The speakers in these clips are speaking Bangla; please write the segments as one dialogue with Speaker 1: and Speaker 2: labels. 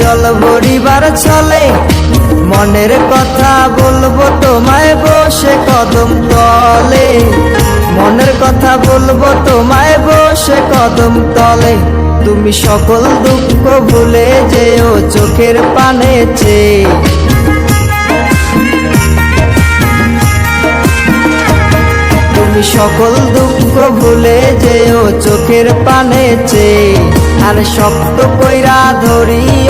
Speaker 1: জল ভরিবার চলে মনের কথা বলব তোমায় বসে কদম তলে। মনের কথা বলব তোমায় বসে কদম তলে। তুমি সকল দুঃখ ভুলে যেও চোখের পানে চেয়ে। তুমি সকল দুঃখ ভুলে যেও চোখের পানে আর শক্ত কইরা ধরিও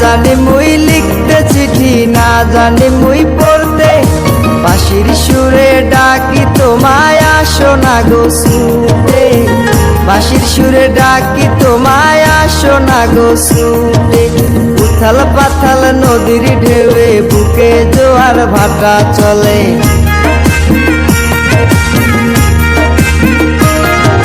Speaker 1: জানি মুই লিখতে চিঠি, না জানি মুই পড়তে। বাঁশির সুরে ডাকি তোমায় আসো না গো শুতে বাঁশির সুরে ডাকি তোমায় আসো না গো শুতে উথাল পাথাল নদীর ঢেউয়ে বুকে জোয়ার ভাটা চলে।